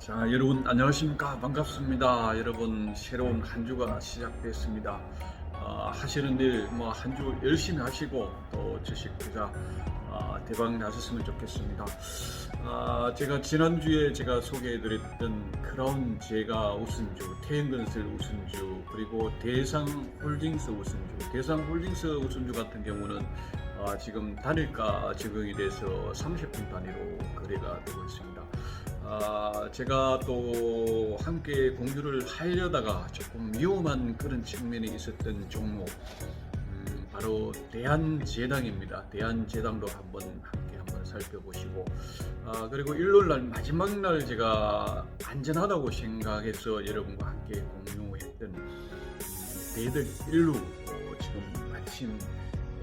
자, 여러분 안녕하십니까? 반갑습니다. 여러분 새로운 한 주가 시작됐습니다. 어, 하시는 일 뭐 한 주 열심히 하시고 또 주식 투자 어, 대박 나셨으면 좋겠습니다. 아, 제가 지난주에 제가 소개해드렸던 크라운 제가 우승주, 태행건설 우승주, 그리고 대상 홀딩스 우승주, 대상 홀딩스 우승주 같은 경우는 아, 지금 단일가 적용이 돼서 30분 단위로 거래가 되고 있습니다. 아, 제가 또 함께 공유를 하려다가 조금 위험한 그런 측면이 있었던 종목, 음, 바로 대한제당입니다. 대한제당도 한번 함께 한번 살펴보시고, 아, 그리고 일요일날 마지막 날 제가 안전하다고 생각해서 여러분과 함께 공유했던 음, 대들 일루 어, 지금 마침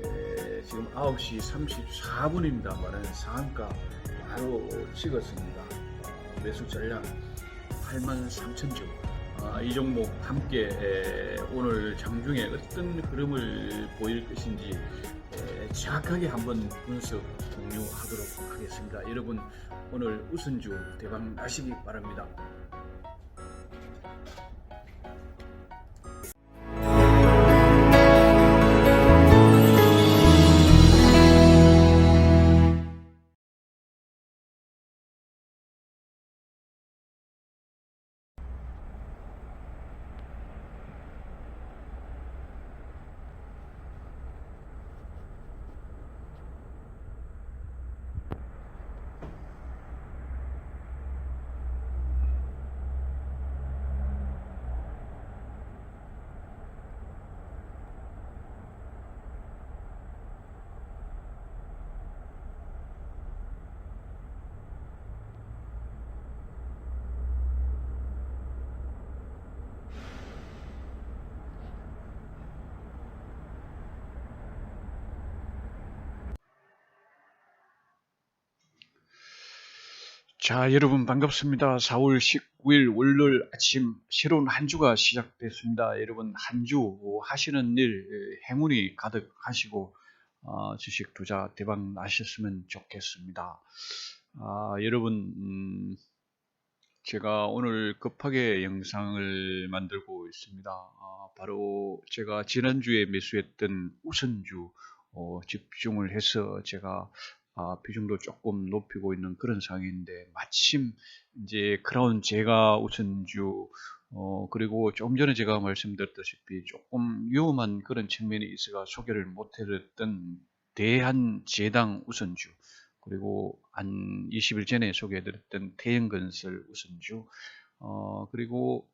에, 지금 9시 34분입니다만은 상한가 바로 찍었습니다. 어, 매수 전량 8만 3천 주. 아, 이 종목 함께 에, 오늘 장중에 어떤 흐름을 보일 것인지 에, 정확하게 한번 분석 공유하도록 하겠습니다. 여러분 오늘 우선주 대박 나시기 바랍니다. 자, 여러분 반갑습니다. 4월 19일 월요일 아침 새로운 한 주가 시작됐습니다. 여러분 한 주 하시는 일 행운이 가득하시고 어, 주식 투자 대박 나셨으면 좋겠습니다. 아, 여러분 음, 제가 오늘 급하게 영상을 만들고 있습니다. 아, 바로 제가 지난주에 매수했던 우선주 어, 집중을 해서 제가 아, 비중도 조금 높이고 있는 그런 상황인데 마침 이제 크라운 제가 우선주 어, 그리고 조금 전에 제가 말씀드렸다시피 조금 위험한 그런 측면이 있어가 소개를 못해드렸던 대한제당 우선주 그리고 한 20일 전에 소개해드렸던 태영건설 우선주 어, 그리고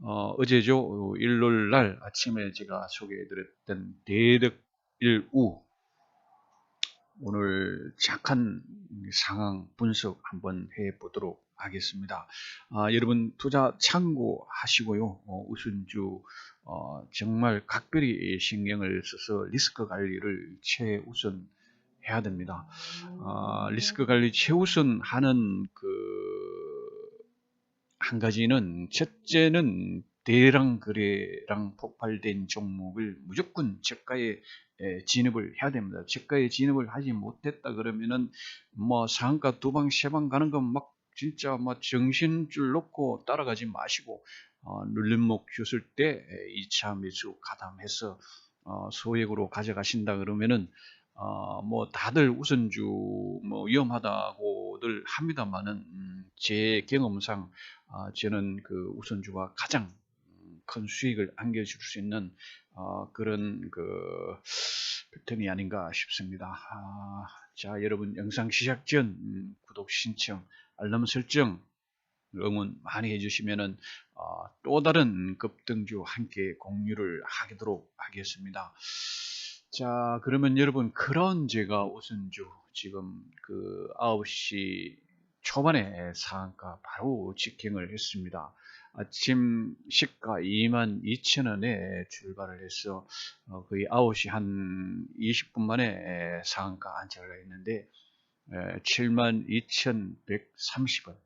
어, 어제죠? 일요일 날 아침에 제가 소개해드렸던 대덕일우 오늘 착한 상황 분석 한번 해 보도록 하겠습니다. 아, 여러분 투자 참고하시고요. 어, 우선주 어, 정말 각별히 신경을 써서 리스크 관리를 최우선 해야 됩니다. 아, 리스크 관리 최우선 하는 그 한 가지는 첫째는 대량 거래랑 폭발된 종목을 무조건 저가에 에, 진입을 해야 됩니다. 저가에 진입을 하지 못했다 그러면은 뭐 상한가 두 방 세 방 가는 건 막 진짜 막 정신줄 놓고 따라가지 마시고 어, 눌림목 줬을 때 2차 매수 가담해서 어, 소액으로 가져가신다 그러면은 어, 뭐 다들 우선주 뭐 위험하다고들 합니다만은 음, 제 경험상 아, 저는 그 우선주가 가장 큰 수익을 안겨줄 수 있는 어, 그런 그 패턴이 아닌가 싶습니다. 아, 자 여러분 영상 시작 전 음, 구독 신청 알람 설정 응원 많이 해주시면은 어, 또 다른 급등주 함께 공유를 하도록 하겠습니다. 자 그러면 여러분 그런 제가 우선주 지금 그 9시 초반에 상한가 바로 직행을 했습니다. 아침 시가 2만 2천 원에 출발을 해서 어, 거의 9시 한 20분 만에 상한가 안착을 했는데 7만 2,130원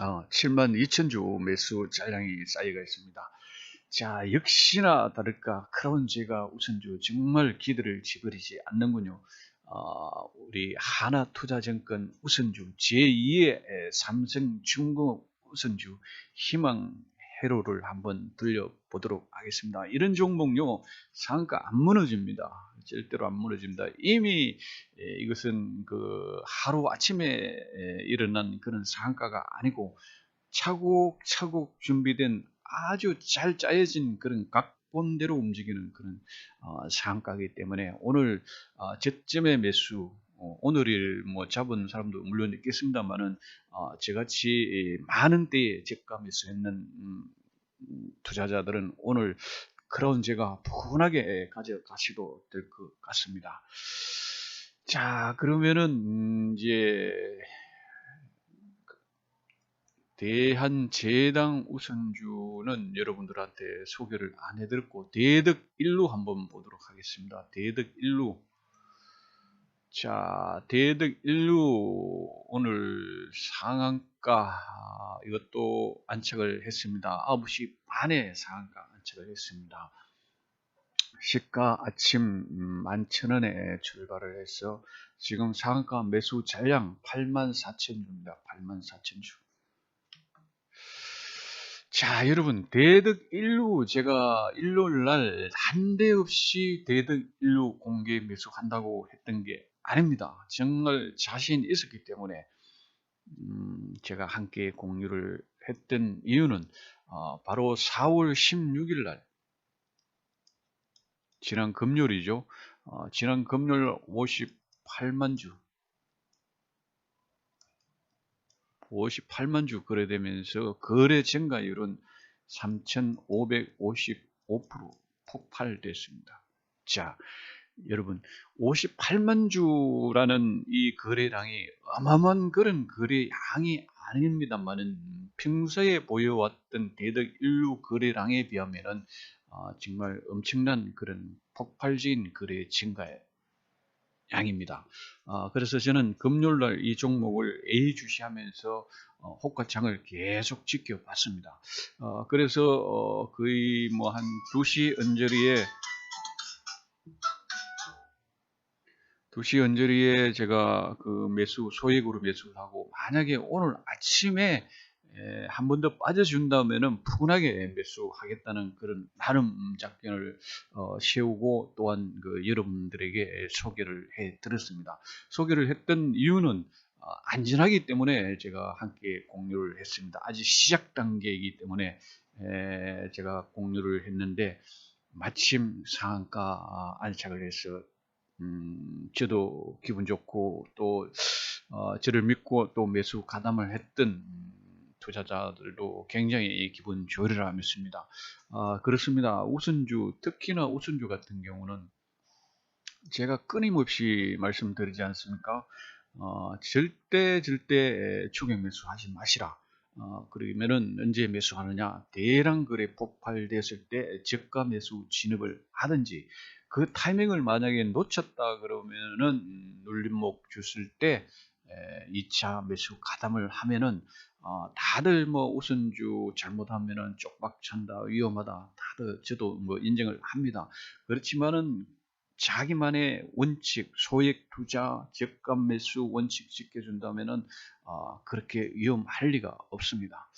어, 7만 2천 주 매수 잔량이 쌓여가 있습니다. 자 역시나 다를까 크라운 제가 우선주 정말 기대를 지버리지 않는군요. 어, 우리 하나투자증권 우선주 제2의 삼성중공업 우선주 희망 회로를 한번 들려보도록 하겠습니다. 이런 종목요 상가 안 무너집니다. 절대로 안 무너집니다. 이미 이것은 그 하루 아침에 일어난 그런 상가가 아니고 차곡차곡 준비된 아주 잘 짜여진 그런 각본대로 움직이는 그런 어, 상가이기 때문에 오늘 어, 저점의 매수 어, 오늘을 뭐 잡은 사람도 물론 있겠습니다만은 어, 저같이 많은 때에 저가 매수했는 음, 투자자들은 오늘 그런 제가 푸근하게 가져가시도 될 것 같습니다. 자 그러면은 음, 이제 대한제당 우선주는 여러분들한테 소개를 안 해드렸고 대득 1루 한번 보도록 하겠습니다. 대득 1루 자 대득 1루 오늘 상한가 아, 이것도 안착을 했습니다. 9시 반에 상한가 안착을 했습니다. 시가 아침 11,000원에 출발을 해서 지금 상한가 매수 잔량 84,000주입니다. 84,000주. 자, 여러분, 대득 1루, 제가 일요일 날 한데 없이 대득 1루 공개 매수한다고 했던 게 아닙니다. 정말 자신 있었기 때문에, 음, 제가 함께 공유를 했던 이유는, 어, 바로 4월 16일 날, 지난 금요일이죠. 어, 지난 금요일 58만 주, 58만 주 거래되면서 거래 증가율은 3,555% 폭발됐습니다. 자, 여러분 58만 주라는 이 거래량이 어마어마한 그런 거래량이 아닙니다만은 평소에 보여왔던 대덕 인류 거래량에 비하면은 어, 정말 엄청난 그런 폭발적인 거래 증가에 양입니다. 어, 그래서 저는 금요일날 이 종목을 A주시하면서 어, 호가창을 계속 지켜봤습니다. 어, 그래서 어, 거의 뭐 한 2시 언저리에 2시 언저리에 제가 그 매수 소액으로 매수를 하고 만약에 오늘 아침에 예, 한번 더 빠져준다면은 푸근하게 매수하겠다는 그런 나름 작전을 어, 세우고 또한 그 여러분들에게 소개를 해 드렸습니다. 소개를 했던 이유는 어, 안전하기 때문에 제가 함께 공유를 했습니다. 아직 시작 단계이기 때문에 에, 제가 공유를 했는데 마침 상한가 안착을 해서 음, 저도 기분 좋고 또 어, 저를 믿고 또 매수 가담을 했던 투자자들도 굉장히 기분 좋으리라 믿습니다. 아, 그렇습니다. 우선주, 특히나 우선주 같은 경우는 제가 끊임없이 말씀드리지 않습니까? 어, 절대 절대 추격 매수하지 마시라. 어, 그러면은 언제 매수하느냐? 대량 거래 폭발됐을 때 저가 매수 진입을 하든지 그 타이밍을 만약에 놓쳤다 그러면은 눌림목 줬을 때 2차 매수 가담을 하면은 어, 다들 뭐 우선주 잘못하면은 쪽박 찬다 위험하다 다들 저도 뭐 인정을 합니다. 그렇지만은 자기만의 원칙 소액 투자 적감 매수 원칙 지켜준다면은 어, 그렇게 위험할 리가 없습니다.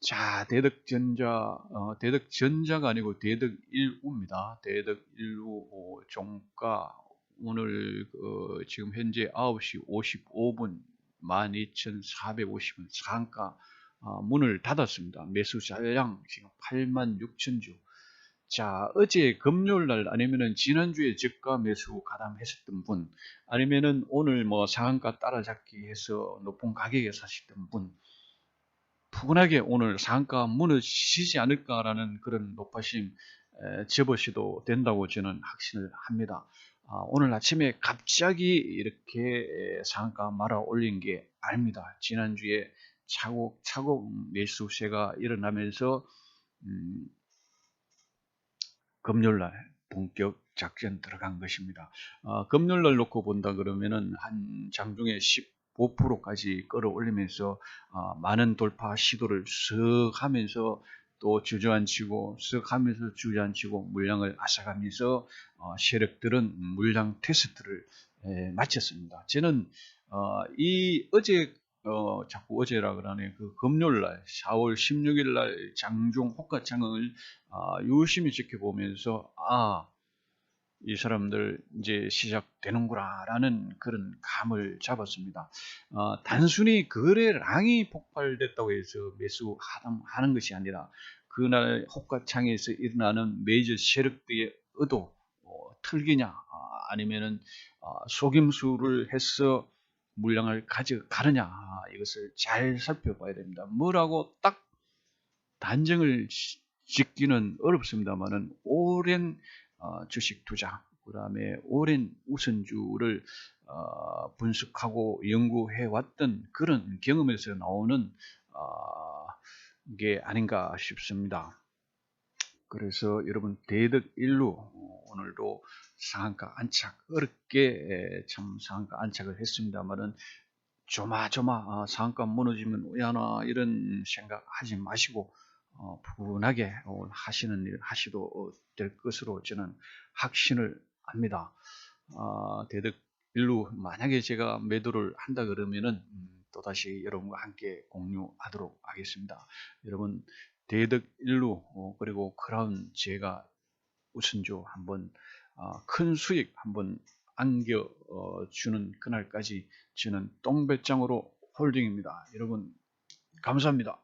자 대덕전자 어, 대덕전자가 아니고 대덕일우입니다. 대덕일우 종가 오늘 어, 지금 현재 9시 55분 12,450원 상가 어, 문을 닫았습니다. 매수 잔량 지금 8만 6천 주. 자, 어제 금요일 날 아니면은 지난주에 저가 매수 가담했었던 분, 아니면은 오늘 뭐 상한가 따라잡기 해서 높은 가격에 사셨던 분, 푸근하게 오늘 상한가 무너지지 않을까라는 그런 높아심 접으셔도 된다고 저는 확신을 합니다. 아, 오늘 아침에 갑자기 이렇게 상가 말아 올린 게 아닙니다. 지난주에 차곡차곡 매수세가 일어나면서 음, 금요일날 본격 작전 들어간 것입니다. 어, 금요일날 놓고 본다 그러면은 한 장중에 15%까지 끌어올리면서 어, 많은 돌파 시도를 쓱 하면서 또 주저앉히고 쓱 하면서 주저앉히고 물량을 앗아가면서 어, 세력들은 물량 테스트를 에, 마쳤습니다. 저는 어, 이 어제 어, 자꾸 어제라 그러네. 그 금요일 날 4월 16일 날 장종 호가창을 아, 유심히 지켜보면서 아, 이 사람들 이제 시작되는구나라는 그런 감을 잡았습니다. 어, 단순히 거래량이 폭발됐다고 해서 매수하는 것이 아니라 그날 호가창에서 일어나는 메이저 세력들의 의도, 어, 틀기냐, 아, 아니면은 어, 속임수를 해서 물량을 가져가느냐 아, 이것을 잘 살펴봐야 됩니다. 뭐라고 딱 단정을 짓기는 어렵습니다만은 오랜 어, 주식 투자 그 다음에 오랜 우선주를 어, 분석하고 연구해 왔던 그런 경험에서 나오는 어, 게 아닌가 싶습니다. 그래서 여러분 대득 일루 오늘도 상한가 안착 어렵게 참 상한가 안착을 했습니다만은 조마조마 아, 상한가 무너지면 왜하나 이런 생각 하지 마시고 어, 푸근하게 하시는 일 하시도 될 것으로 저는 확신을 합니다. 아, 대득 일루 만약에 제가 매도를 한다 그러면은 음, 또다시 여러분과 함께 공유하도록 하겠습니다. 여러분 대득 일루 어, 그리고 크라운 제가 우선주 한번 어, 큰 수익 한번 안겨 어, 주는 그날까지 저는 똥배짱으로 홀딩입니다. 여러분 감사합니다.